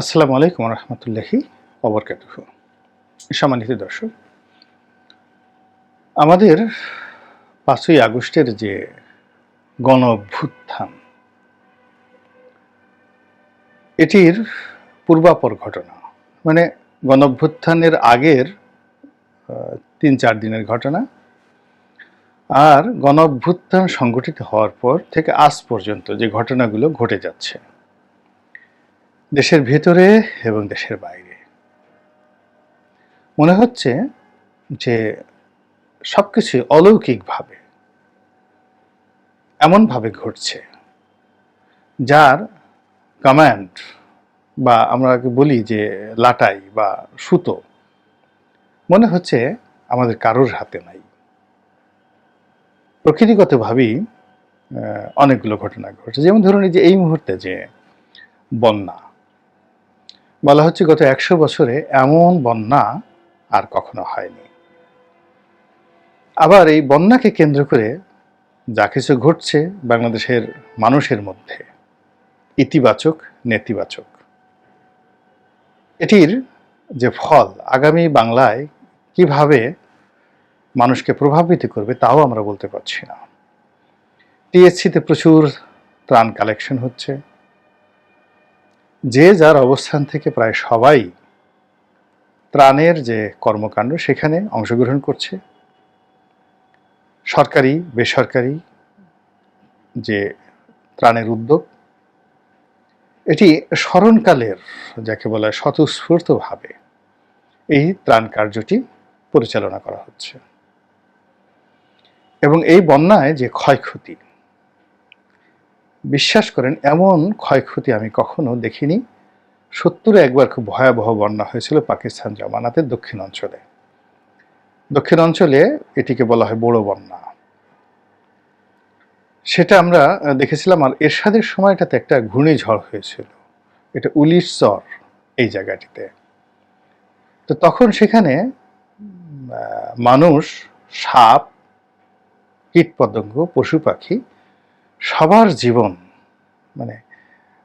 আসসালামু আলাইকুম রহমতুল্লাহি অবরকাতুহ সম্মানিত দর্শক, আমাদের পাঁচই আগস্টের যে গণ অভ্যুত্থান এটির পূর্বাপর ঘটনা মানে গণ অভ্যুত্থানের আগের তিন চার দিনের ঘটনা আর গণ অভ্যুত্থান সংগঠিত হওয়ার পর থেকে আজ পর্যন্ত যে ঘটনাগুলো ঘটে যাচ্ছে। দেশের ভেতরে এবং দেশের বাইরে। মনে হচ্ছে যে সবকিছু অলৌকিকভাবে, এমনভাবে ঘটছে, যার কমান্ড বা আমরা বলি যে লাটাই বা সুতো, মনে হচ্ছে আমাদের কারোর হাতে নাই। প্রকৃতিগতভাবেই অনেকগুলো ঘটনা ঘটছে। যেমন ধরুন যে এই মুহূর্তে যে বন্যা বলা হচ্ছে গত একশো বছরে এমন বন্যা আর কখনো হয়নি। আবার এই বন্যাকে কেন্দ্র করে যা কিছু ঘটছে বাংলাদেশের মানুষের মধ্যে, ইতিবাচক, নেতিবাচক। এটির যে ফল আগামী বাংলায় কীভাবে মানুষকে প্রভাবিত করবে তাও আমরা বলতে পারছি না। টিএসসিতে প্রচুর ত্রাণ কালেকশন হচ্ছে। যে যার অবস্থান থেকে প্রায় সবাই ত্রাণের যে কর্মকাণ্ড, সেখানে অংশগ্রহণ করছে। সরকারি, বেসরকারি যে ত্রাণের উদ্যোগ, এটি স্মরণকালের যাকে বলা স্বতঃস্ফূর্তভাবে এই ত্রাণ কার্যটি পরিচালনা করা হচ্ছে। এবং এই বন্যায় যে ক্ষয়ক্ষতি বিশ্বাস করেন, এমন ক্ষয়ক্ষতি আমি কখনো দেখিনি। সত্তরে একবার খুব ভয়াবহ বন্যা হয়েছিল পাকিস্তান জামানাতের দক্ষিণ অঞ্চলে। দক্ষিণ অঞ্চলে এটিকে বলা হয় বড় বন্যা। সেটা আমরা দেখেছিলাম আর এরশাদের সময়টাতে একটা ঘূর্ণিঝড় হয়েছিল। এটা উলিশ চর এই জায়গাটিতে। তো তখন সেখানে মানুষ, সাপ, কীটপতঙ্গ, পশু পাখি সবার জীবন মানে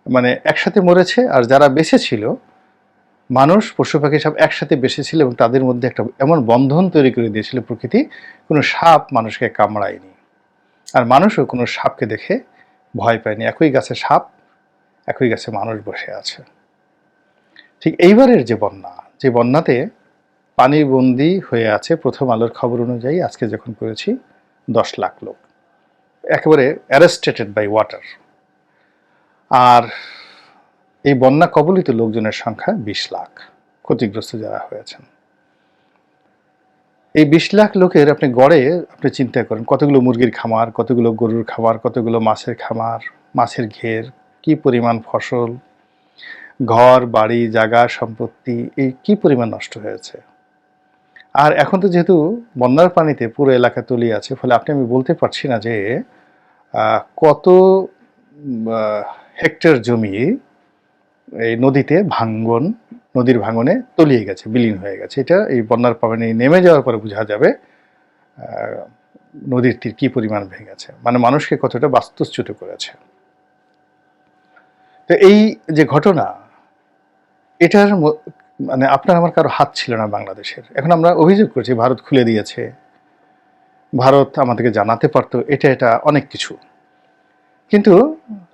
মানে একসাথে মরেছে আর যারা বেঁচে ছিল, মানুষ, পশু পাখি সব একসাথে বেঁচে ছিল এবং তাদের মধ্যে একটা এমন বন্ধন তৈরি করে দিয়েছিল প্রকৃতি, কোনো সাপ মানুষকে কামড়ায়নি। আর মানুষও কোনো সাপকে দেখে ভয় পায়নি। একই গাছে সাপ, একই গাছে মানুষ বসে আছে। ঠিক এইবারের যে বন্যা, যে বন্যাতে পানিবন্দি হয়ে আছে প্রথম আলোর খবর অনুযায়ী আজকে যখন করেছি, দশ লাখ লোক। একেবারে অ্যারেস্টেটেড বাই ওয়াটার আর এই বন্যা কবলিত লোকজনের সংখ্যা বিশ লাখ। ক্ষতিগ্রস্ত যারা হয়েছেন। এই বিশ লাখ লোকের আপনি গড়ে আপনি চিন্তা করেন, কতগুলো মুরগির খামার, কতগুলো গরুর খামার, কতগুলো মাছের খামার, মাছের ঘের, কি পরিমাণ ফসল, ঘর, বাড়ি, জায়গা, সম্পত্তি, এই কি পরিমাণ নষ্ট হয়েছে? আর এখন তো যেহেতু বন্যার পানিতে পুরো এলাকা তলিয়ে আছে, ফলে আপনি, আমি বলতে পারছি না যে কত হেক্টর জমি এই নদীতে ভাঙ্গন, নদীর ভাঙনে তলিয়ে গেছে, বিলীন হয়ে গেছে। এটা এই বন্যার পানি নেমে যাওয়ার পরে বোঝা যাবে নদীর তীর কী পরিমাণ ভেঙেছে মানে মানুষকে কতটা বাস্তুচ্যুত করেছে। তো এই যে ঘটনা, এটার মানে আপনার আমার কারও হাত ছিল না বাংলাদেশের। এখন আমরা অভিযোগ করছি, ভারত খুলে দিয়েছে। ভারত আমাদেরকে জানাতে পারতো, এটা এটা অনেক কিছু। কিন্তু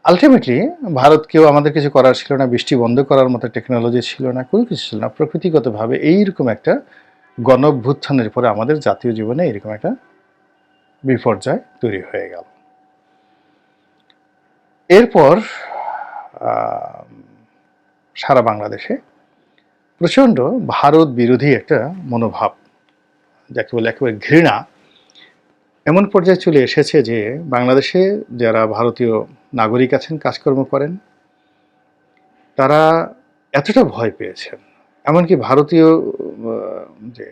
আলটিমেটলি ভারত কেউ আমাদের কিছু করার ছিল না, বৃষ্টি বন্ধ করার মতো টেকনোলজি ছিল না, কোনো কিছু ছিল না। প্রকৃতিগতভাবে এইরকম একটা গণভ্যুত্থানের পরে আমাদের জাতীয় জীবনে এরকম একটা বিপর্যয় তৈরি হয়ে গেল। এরপর সারা বাংলাদেশে প্রচণ্ড ভারত বিরোধী একটা মনোভাব, যাকে বলে একেবারে ঘৃণা। এমন পর্যায়ে চলে এসেছে যে বাংলাদেশে যারা ভারতীয় নাগরিক আছেন, কাজকর্ম করেন, তারা এতটা ভয় পেয়েছেন। এমনকি ভারতীয় যে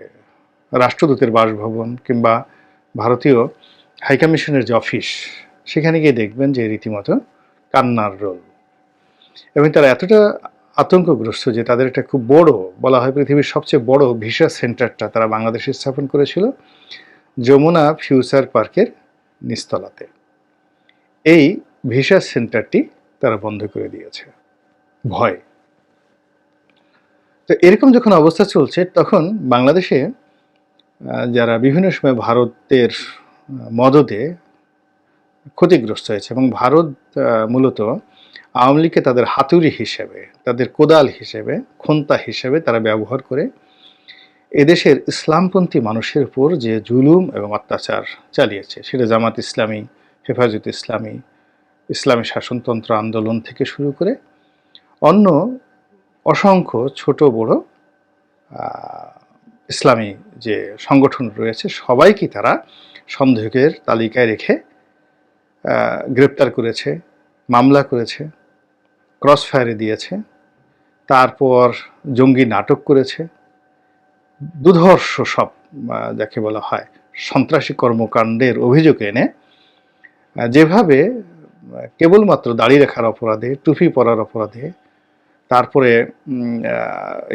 রাষ্ট্রদূতের বাসভবন কিংবা ভারতীয় হাইকমিশনের যে অফিস, সেখানে গিয়ে দেখবেন যে রীতিমতো কান্নার রোল। এবং তারা এতটা আতঙ্কগ্রস্ত যে তাদের একটা খুব বড়, বলা হয় পৃথিবীর সবচেয়ে বড় ভিসা সেন্টারটা তারা বাংলাদেশে স্থাপন করেছিল যমুনা ফিউচার পার্কের নিস্তলাতে। এই ভিসা সেন্টারটি তারা বন্ধ করে দিয়েছে। ভয়। তো এরকম যখন অবস্থা চলছে, তখন বাংলাদেশে যারা বিভিন্ন সময় ভারতের মদতে ক্ষতিগ্রস্ত হয়েছে এবং ভারত মূলত আওয়ামী লীগকে তাদের হাতুড়ি হিসেবে, তাদের কোদাল হিসেবে, খন্তা হিসেবে তারা ব্যবহার করে এদেশের ইসলামপন্থী মানুষের উপর যে জুলুম এবং অত্যাচার চালিয়েছে, সেটা জামাত ইসলামী, হেফাজত ইসলামী ইসলামী শাসনতন্ত্র আন্দোলন থেকে শুরু করে অন্য অসংখ্য ছোট বড় ইসলামী যে সংগঠন রয়েছে, সবাইকে তারা সন্দেহের তালিকায় রেখে গ্রেপ্তার করেছে। মামলা করেছে ক্রস ফায়ারে দিয়েছে, তারপর জঙ্গি নাটক করেছে, দুধর্ষ সব যাকে বলা হয়, সন্ত্রাসী কর্মকাণ্ডের অভিযোগ এনে যেভাবে কেবলমাত্র দাড়ি রাখার অপরাধে, টুপি পরার অপরাধে, তারপরে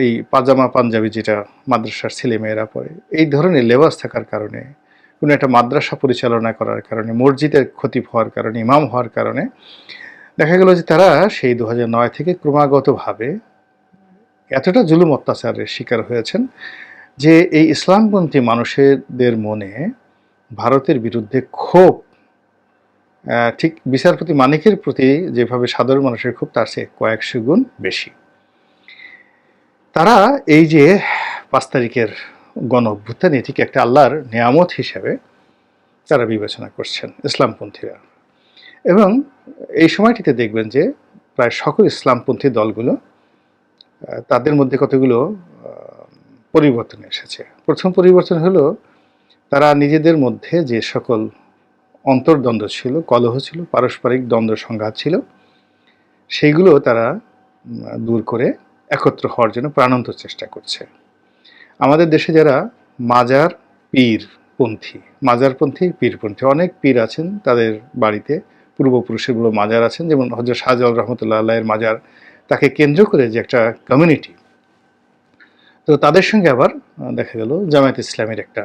এই পাজামা পাঞ্জাবি যেটা মাদ্রাসার ছেলেমেয়েরা পরে, এই ধরনের লেবাস থাকার কারণে, কোনো একটা মাদ্রাসা পরিচালনা করার কারণে, মসজিদের ক্ষতি হওয়ার কারণে, ইমাম হওয়ার কারণে দেখা গেল যে তারা সেই দু থেকে ক্রমাগতভাবে এতটা জুলুম অত্যাচারের শিকার হয়েছেন যে এই ইসলামপন্থী মানুষদের মনে ভারতের বিরুদ্ধে ক্ষোভ ঠিক বিচারপতি মানিকের প্রতি যেভাবে সাধারণ মানুষের ক্ষোভ, তার চেয়ে কয়েকশো গুণ বেশি। তারা এই যে পাঁচ তারিখের গণ অভ্যুত্থান এটিকে একটা আল্লাহর নিয়ামত হিসেবে তারা বিবেচনা করছেন ইসলামপন্থীরা। এবং এই সময়টিতে দেখবেন যে প্রায় সকল ইসলামপন্থী দলগুলো তাদের মধ্যে কতগুলো পরিবর্তন এসেছে। প্রথম পরিবর্তন হলো, তারা নিজেদের মধ্যে যে সকল অন্তর্দ্বন্দ্ব ছিল, কলহ ছিল, পারস্পরিক দ্বন্দ্ব সংঘাত ছিল সেইগুলো তারা দূর করে একত্র হওয়ার জন্য প্রাণান্ত চেষ্টা করছে। আমাদের দেশে যারা মাজার পীরপন্থী, মাজারপন্থী পীরপন্থী, অনেক পীর আছেন তাদের বাড়িতে পূর্বপুরুষেরগুলো মাজার আছেন, যেমন হজরত শাহজাল রহমতুল্লাহ আল্লাহের মাজার, তাকে কেন্দ্র করে যে একটা কমিউনিটি তো তাদের সঙ্গে আবার দেখা গেল জামায়াত ইসলামের একটা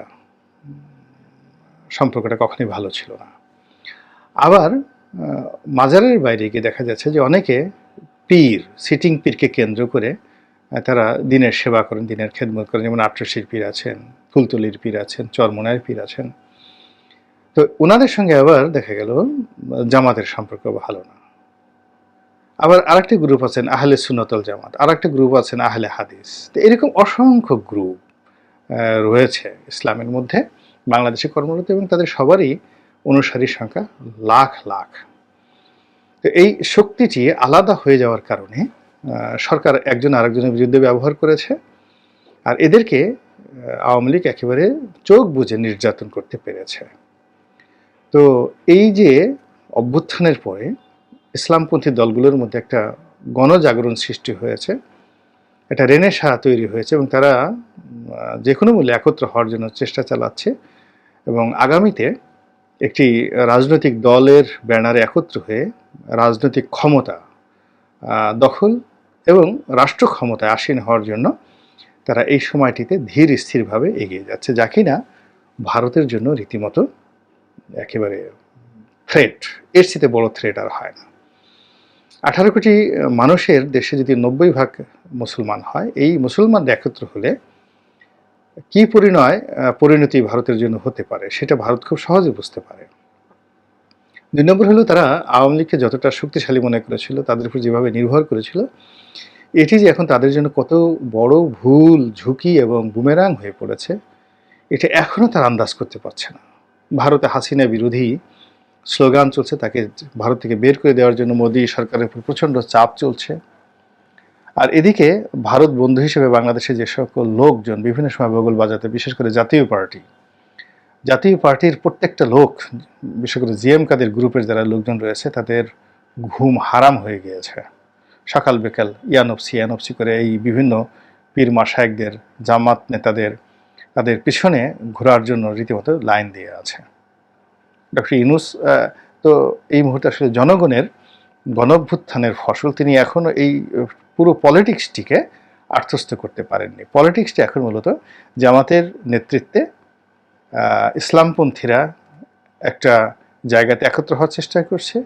সম্পর্কটা কখনোই ভালো ছিল না। আবার মাজারের বাইরে গিয়ে দেখা যাচ্ছে যে অনেকে পীর সিটিং পীরকে কেন্দ্র করে তারা দিনের সেবা করেন, দিনের খেদমত করেন। যেমন আট্রসির পীর আছেন ফুলতলির পীর আছেন চরমোনায়ের পীর আছেন। তো ওনাদের সঙ্গে আবার দেখা গেল, জামাতের সম্পর্ক ভালো না। আবার আরেকটি গ্রুপ আছেন আহলে সুনতল জামাত, আরেকটা গ্রুপ আছেন আহলে হাদিস। তো এরকম অসংখ্য গ্রুপ রয়েছে ইসলামের মধ্যে, বাংলাদেশে কর্মরত এবং তাদের সবারই অনুসারীর সংখ্যা লাখ লাখ। তো এই শক্তিটি আলাদা হয়ে যাওয়ার কারণে সরকার একজন আরেকজনের বিরুদ্ধে ব্যবহার করেছে, আর এদেরকে আওয়ামী লীগ একেবারে চোখ বুজে নির্যাতন করতে পেরেছে। তো এই যে অভ্যুত্থানের পরে ইসলামপন্থী দলগুলোর মধ্যে একটা গণজাগরণ সৃষ্টি হয়েছে, একটা রেনেসা তৈরি হয়েছে এবং তারা যে কোনো মূল্যে একত্র হওয়ার জন্য চেষ্টা চালাচ্ছে এবং আগামীতে একটি রাজনৈতিক দলের ব্যানারে একত্র হয়ে রাজনৈতিক ক্ষমতা দখল এবং রাষ্ট্র ক্ষমতায় আসীন হওয়ার জন্য তারা এই সময়টিতে ধীর স্থিরভাবে এগিয়ে যাচ্ছে, যা কিনা ভারতের জন্য রীতিমতো একেবারে থ্রেট এর চেয়ে বড় থ্রেট আর হয় না। আঠারো কোটি মানুষের দেশে যদি নব্বই ভাগ মুসলমান হয়, এই মুসলমান একত্র হলে কি পরিণয় পরিণতি ভারতের জন্য হতে পারে সেটা ভারত খুব সহজে বুঝতে পারে। দুই নম্বর হলো তারা আওয়ামী লীগকে যতটা শক্তিশালী মনে করেছিল, তাদের উপর যেভাবে নির্ভর করেছিল, এটি যে এখন তাদের জন্য কত বড় ভুল, ঝুঁকি এবং বুমেরাং হয়ে পড়েছে, এটা এখনও তারা আন্দাজ করতে পারছে না। ভারতে হাসিনা বিরোধী স্লোগান চলছে, তাকে ভারত থেকে বের করে দেওয়ার জন্য মোদী সরকারের উপর প্রচণ্ড চাপ চলছে। আর এদিকে ভারত বন্ধু হিসেবে বাংলাদেশে যে সকল লোকজন, বিভিন্ন সময় বগল বাজাতে, বিশেষ করে জাতীয় পার্টি, জাতীয় পার্টির প্রত্যেকটা লোক, বিশেষ করে জিএম কাদের গ্রুপের যারা লোকজন রয়েছে, তাদের ঘুম হারাম হয়ে গিয়েছে। সকাল বিকাল ইয়ানপসি ইয়ানপসি করে এই বিভিন্ন পীর মাসায়কদের, জামাত নেতাদের তাদের পিছনে ঘোরার জন্য রীতিমতো লাইন দিয়ে আছে। ডক্টর ইনুস তো এই মুহূর্তে আসলে জনগণের গণভ্যুত্থানের ফসল তিনি এখনও এই পুরো পলিটিক্সটিকে আত্মস্থ করতে পারেননি। পলিটিক্সটি এখন মূলত জামাতের নেতৃত্বে ইসলামপন্থীরা একটা জায়গাতে একত্র হওয়ার চেষ্টা করছে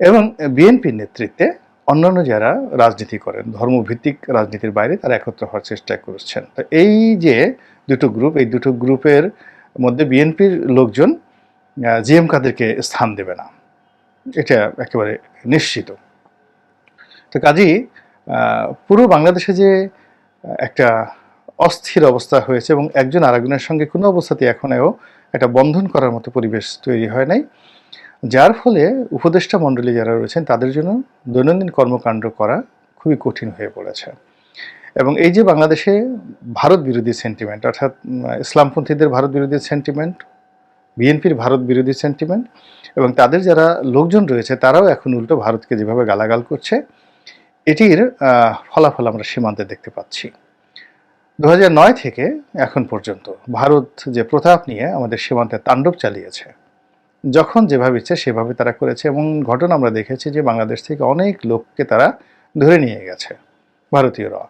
এবং বিএনপির নেতৃত্বে অন্যান্য যারা রাজনীতি করেন, ধর্মভিত্তিক রাজনীতির বাইরে তারা একত্র হওয়ার চেষ্টা করছেন। তো এই যে দুটো গ্রুপ এই দুটো গ্রুপের মধ্যে বিএনপির লোকজন জি এম কাদেরকে স্থান দেবে না। এটা একেবারে নিশ্চিত। তো কাজেই পুরো বাংলাদেশে যে একটা অস্থির অবস্থা হয়েছে এবং একজন আরেকজনের সঙ্গে কোনো অবস্থাতে এখনও একটা বন্ধন করার মতো পরিবেশ তৈরি হয় নাই, যার ফলে উপদেষ্টা মণ্ডলী যারা রয়েছেন, তাদের জন্য দৈনন্দিন কর্মকাণ্ড করা খুবই কঠিন হয়ে পড়েছে। এবং এই যে বাংলাদেশে ভারত বিরোধী সেন্টিমেন্ট অর্থাৎ ইসলামপন্থীদের ভারত বিরোধী সেন্টিমেন্ট বিএনপির ভারত বিরোধী সেন্টিমেন্ট এবং তাদের যারা লোকজন রয়েছে, তারাও এখন উল্টো ভারতকে যেভাবে গালাগাল করছে, এটির ফলাফল আমরা সীমান্তে দেখতে পাচ্ছি। দু নয় থেকে এখন পর্যন্ত ভারত যে প্রতাপ নিয়ে আমাদের সীমান্তে তাণ্ডব চালিয়েছে, যখন যেভাবে ইচ্ছে সেভাবে তারা করেছে, এবং ঘটনা আমরা দেখেছি যে বাংলাদেশ থেকে অনেক লোককে তারা ধরে নিয়ে গেছে, ভারতীয়রা।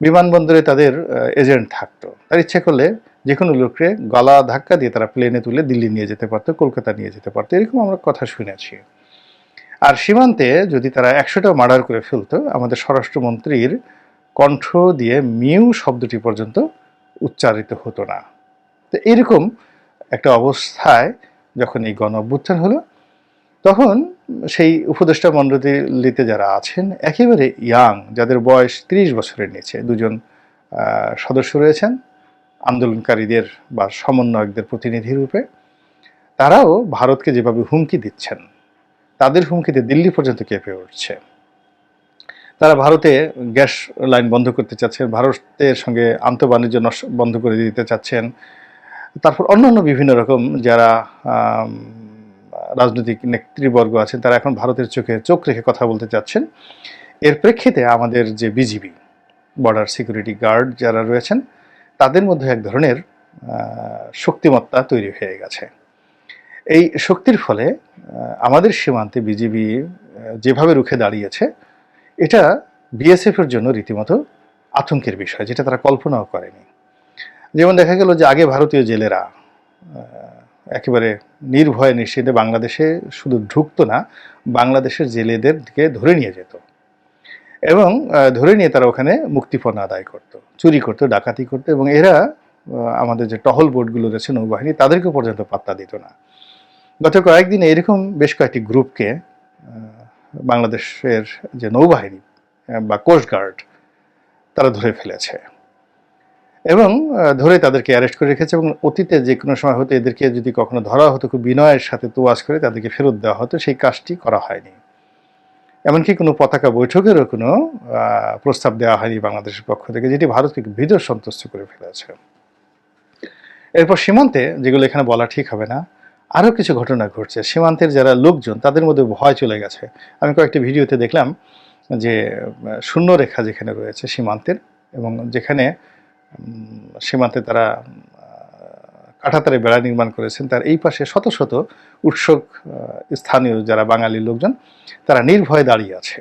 বিমানবন্দরে তাদের এজেন্ট থাকতো। তার ইচ্ছে করলে যে কোনো লোককে গলা ধাক্কা দিয়ে তারা প্লেনে তুলে দিল্লি নিয়ে যেতে পারতো, কলকাতা নিয়ে যেতে পারতো, এরকম আমরা কথা শুনেছি। আর সীমান্তে যদি তারা একশোটা মার্ডার করে ফেলতো, আমাদের স্বরাষ্ট্রমন্ত্রীর কণ্ঠ দিয়ে মিউ শব্দটি পর্যন্ত উচ্চারিত হতো না। তো এরকম একটা অবস্থায় যখন এই গণ অভ্যুত্থান হলো তখন সেই উপদেষ্টা মণ্ডলীতে যারা আছেন, একেবারে ইয়াং যাদের বয়স ত্রিশ বছরের নিচে, দুজন সদস্য রয়েছেন, আন্দোলনকারীদের বা সমন্বয়কদের প্রতিনিধি রূপে, তারাও ভারতকে যেভাবে হুমকি দিচ্ছেন, তাদের হুমকিতে দিল্লি পর্যন্ত কেঁপে উঠছে। তারা ভারতে গ্যাস লাইন বন্ধ করতে চাচ্ছেন, ভারতের সঙ্গে আন্তঃবাণিজ্য বন্ধ করে দিতে চাচ্ছেন, তারপর অন্যান্য বিভিন্ন রকম যারা রাজনৈতিক নেতৃবর্গ আছেন, তারা এখন ভারতের চোখে চোখ রেখে কথা বলতে চাচ্ছেন। এর প্রেক্ষিতে আমাদের যে বিজিবি বর্ডার সিকিউরিটি গার্ড যারা রয়েছেন, তাদের মধ্যে এক ধরনের শক্তিমত্তা তৈরি হয়ে গেছে। এই শক্তির ফলে আমাদের সীমান্তে বিজিবি যেভাবে রুখে দাঁড়িয়েছে, এটা বিএসএফ এর জন্য রীতিমতো আতঙ্কের বিষয়, যেটা তারা কল্পনাও করেনি। যেমন দেখা গেল যে আগে ভারতীয় জেলেরা একেবারে নির্ভয়ে নিশ্চিন্তে বাংলাদেশে শুধু ঢুকতো না, বাংলাদেশের জেলেদেরকে ধরে নিয়ে যেত। এবং ধরে নিয়ে তারা ওখানে মুক্তিপণ আদায় করত, চুরি করতো, ডাকাতি করতো এবং এরা আমাদের যে টহল বোর্ডগুলো রয়েছে নৌবাহিনী তাদেরকে পর্যন্ত পাত্তা দিত না। গত কয়েকদিন এরকম বেশ কয়েকটি গ্রুপকে বাংলাদেশের যে নৌবাহিনী বা কোস্টগার্ড তারা ধরে ফেলেছে। এবং ধরে তাদেরকে অ্যারেস্ট করে রেখেছে এবং অতীতে যে কোনো সময় হতো এদেরকে যদি কখনো ধরা হতো, খুব বিনয়ের সাথে তোয়াজ করে তাদেরকে ফেরত দেওয়া হতো, সেই কাজটি করা হয়নি। এমনকি কোনো পতাকা বৈঠকেরও কোনো প্রস্তাব দেওয়া হয়নি বাংলাদেশের পক্ষ থেকে, যেটি ভারতকে ভিতর সন্তুষ্ট করে ফেলেছে। এরপর সীমান্তে, যেগুলো এখানে বলা ঠিক হবে না, আরও কিছু ঘটনা ঘটছে। সীমান্তের যারা লোকজন, তাদের মধ্যে ভয় চলে গেছে। আমি কয়েকটি ভিডিওতে দেখলাম যে শূন্য রেখা যেখানে রয়েছে সীমান্তের এবং যেখানে সীমান্তে তারা আহ, কাঁটাতারে বেড়া নির্মাণ করেছেন। তার এই পাশে শত শত উৎসুক স্থানীয় যারা বাঙালি লোকজন তারা নির্ভয়ে দাঁড়িয়ে আছে।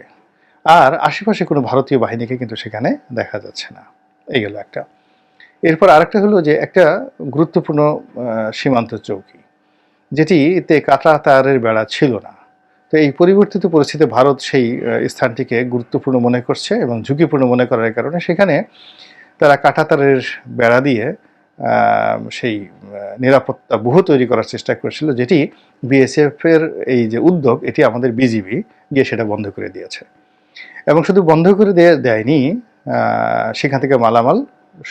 আর আশেপাশে কোনো ভারতীয় বাহিনীকে কিন্তু সেখানে দেখা যাচ্ছে না। এই গেল একটা। এরপর আরেকটা হলো যে একটা গুরুত্বপূর্ণ সীমান্ত চৌকি যেটিতে কাটা তারের বেড়া ছিল না। তো এই পরিবর্তিত পরিস্থিতিতে ভারত সেই স্থানটিকে গুরুত্বপূর্ণ মনে করছে এবং ঝুঁকিপূর্ণ মনে করার কারণে সেখানে তারা কাঁটাতারের বেড়া দিয়ে সেই নিরাপত্তা বহু তৈরি করার চেষ্টা করেছিল, যেটি বিএসএফ এর এই যে উদ্যোগ, এটি আমাদের বিজিবি গিয়ে সেটা বন্ধ করে দিয়েছে। এবং শুধু বন্ধ করে দিয়ে, দেয়নি সেখান থেকে মালামাল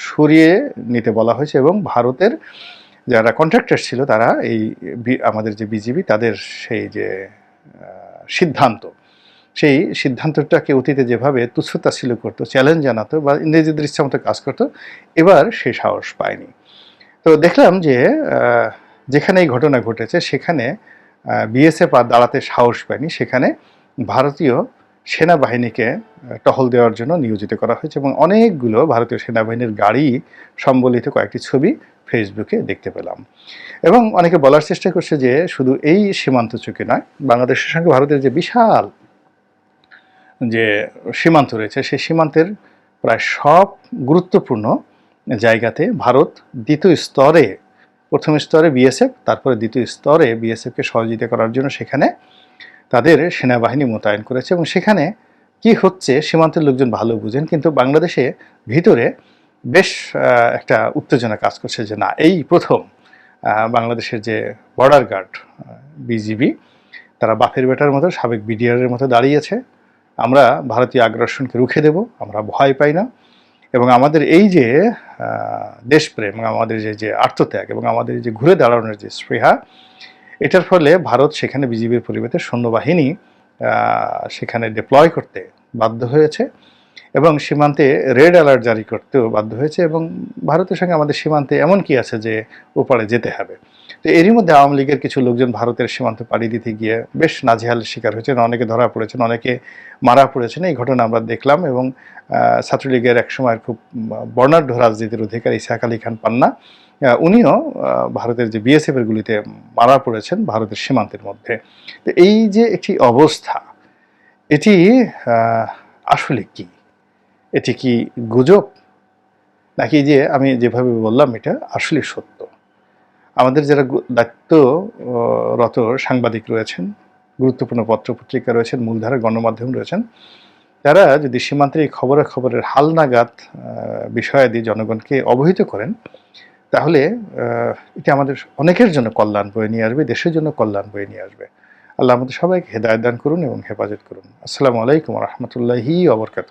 সরিয়ে নিতে বলা হয়েছে এবং ভারতের যারা কন্ট্রাক্টর ছিল, তারা এই আমাদের যে বিজিবি, তাদের সেই যে সিদ্ধান্ত সেই সিদ্ধান্তটাকে অতীতে যেভাবে তুচ্ছতা ছিল করতো চ্যালেঞ্জ জানাতো বা ইংরেজিদের ইচ্ছা মতো কাজ করতো, এবার সে সাহস পায়নি। তো দেখলাম যে যেখানে এই ঘটনা ঘটেছে সেখানে বিএসএফ আর দাঁড়াতে সাহস পায়নি। সেখানে ভারতীয় সেনাবাহিনীকে টহল দেওয়ার জন্য নিয়োজিত করা হয়েছে এবং অনেকগুলো ভারতীয় সেনাবাহিনীর গাড়ি সম্বলিত কয়েকটি ছবি ফেসবুকে দেখতে পেলাম। এবং অনেকে বলার চেষ্টা করছে যে, শুধু এই সীমান্ত চুকি নয়, বাংলাদেশের সঙ্গে ভারতের যে বিশাল যে সীমান্ত রয়েছে, সেই সীমান্তের প্রায় সব গুরুত্বপূর্ণ জায়গাতে ভারত দ্বিতীয় স্তরে, প্রথম স্তরে বিএসএফ, তারপরে দ্বিতীয় স্তরে বিএসএফকে সহযোগিতা করার জন্য সেখানে তাদের সেনাবাহিনী মোতায়েন করেছে এবং সেখানে কি হচ্ছে, সীমান্তের লোকজন ভালো বুঝেন, কিন্তু বাংলাদেশে ভিতরে বেশ একটা উত্তেজনা কাজ করছে যে না, এই প্রথম বাংলাদেশের যে বর্ডার গার্ড বিজিবি, তারা বাপের বেটার মতো, সাবেক বিডিআরের মতো দাঁড়িয়েছে। আমরা ভারতীয় আগ্রাসনকে রুখে দেব, আমরা ভয় পাই না। এবং আমাদের এই যে দেশপ্রেম আমাদের যে যে আত্মত্যাগ, এবং আমাদের যে ঘুরে দাঁড়ানোর যে স্পৃহা, এটার ফলে ভারত সেখানে বিজিবির পরিবর্তে সৈন্যবাহিনী সেখানে ডিপ্লয় করতে বাধ্য হয়েছে, এবং সীমান্তে রেড অ্যালার্ট জারি করতেও বাধ্য হয়েছে, এবং ভারতের সঙ্গে আমাদের সীমান্তে এমন কি আছে যে, ওপারে যেতে হবে। তো এরই মধ্যে আওয়ামী লীগের কিছু লোকজন ভারতের সীমান্ত পাড়ি দিতে গিয়ে বেশ নাজেহালের শিকার হয়েছেন। অনেকে ধরা পড়েছেন, অনেকে মারা পড়েছেন। এই ঘটনা আমরা দেখলাম এবং ছাত্রলীগের এক সময় খুব বর্ণাঢ্য রাজনীতির অধিকারী ইসাক আলী খান পান্না উনিও ভারতের যে বিএসএফ এর গুলিতে মারা পড়েছেন ভারতের সীমান্তের মধ্যে। তো এই যে একটি অবস্থা, এটি আসলে কি? এটি কি গুজব? নাকি যে আমি যেভাবে বললাম, এটা আসলে সত্য? আমাদের যারা দায়িত্বরত সাংবাদিক রয়েছেন, গুরুত্বপূর্ণ পত্রপত্রিকা রয়েছেন মূলধারা গণমাধ্যম রয়েছেন, তারা যদি সীমান্তের এই খবরের খবরের হালনাগাদ বিষয়াদি জনগণকে অবহিত করেন, তাহলে এটা আমাদের অনেকের জন্য কল্যাণ বয়ে নিয়ে আসবে, দেশের জন্য কল্যাণ বয়ে নিয়ে আসবে। আল্লাহ আমাদের সবাইকে হেদায়ত দান করুন এবং হেফাজত করুন। আসসালামু আলাইকুম রহমতুল্লাহি অবরকাত